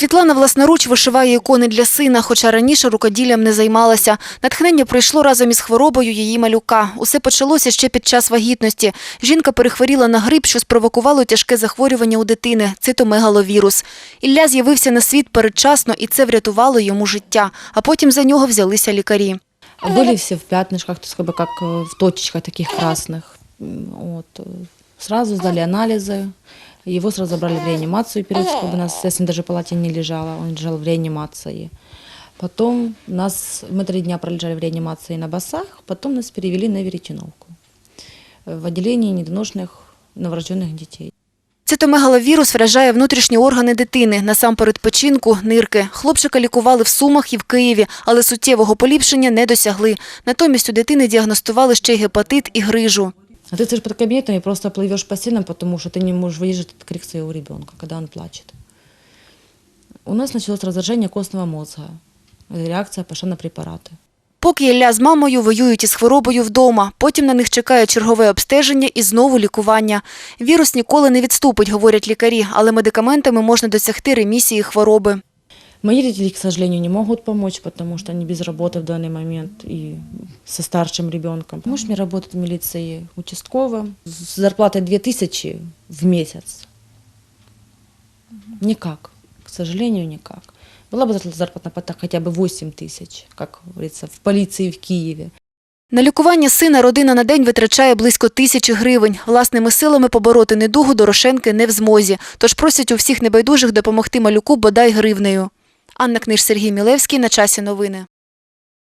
Світлана власноруч вишиває ікони для сина, хоча раніше рукоділлям не займалася. Натхнення прийшло разом із хворобою її малюка. Усе почалося ще під час вагітності. Жінка перехворіла на грип, що спровокувало тяжке захворювання у дитини – цитомегаловірус. Ілля з'явився на світ передчасно, і це врятувало йому життя. А потім за нього взялися лікарі. Были все в пятнышках, то есть как бы как э, в точечках таких красных. М, Вот. э, Сразу сдали анализы. Его сразу забрали в реанимацию перед, чтобы у нас, естественно, даже в палате не лежало, он лежал в реанимации. Потом нас, мы три дня пролежали в реанимации на басах, потом нас перевели на веретеновку э, в отделении недоношенных новорожденных детей. Цитомегаловірус вражає внутрішні органи дитини, насамперед печінку, нирки. Хлопчика лікували в Сумах і в Києві, але суттєвого поліпшення не досягли. Натомість у дитини діагностували ще й гепатит і грижу. А ты стоишь под кабинетом и просто плывешь по стенам, потому что ты не можешь выдержать этот крик своего ребенка, когда он плачет. У нас началось раздражение костного мозга. Это реакция пошла на препараты. Поки Ілля з мамою воюють із хворобою вдома, потім на них чекає чергове обстеження і знову лікування. Вірус ніколи не відступить, говорять лікарі, але медикаментами можна досягти ремісії хвороби. Мои родители, к сожалению, не могут помочь, потому что они без работы в данный момент и со старшим ребенком. Муж мне работает в милиции участковым с зарплатой 2000 в месяц. Никак, к сожалению, никак. Была бы зарплатная плата хотя бы 8 тысяч, как говорится, в полиции в Киеве. На лікування сина родина на день витрачає близько тисячі гривень. Власними силами побороти недугу Дорошенки не в змозі, тож просять у всіх небайдужих допомогти малюку бодай гривнею. Анна Книж, Сергій Мілевський. На часі новини.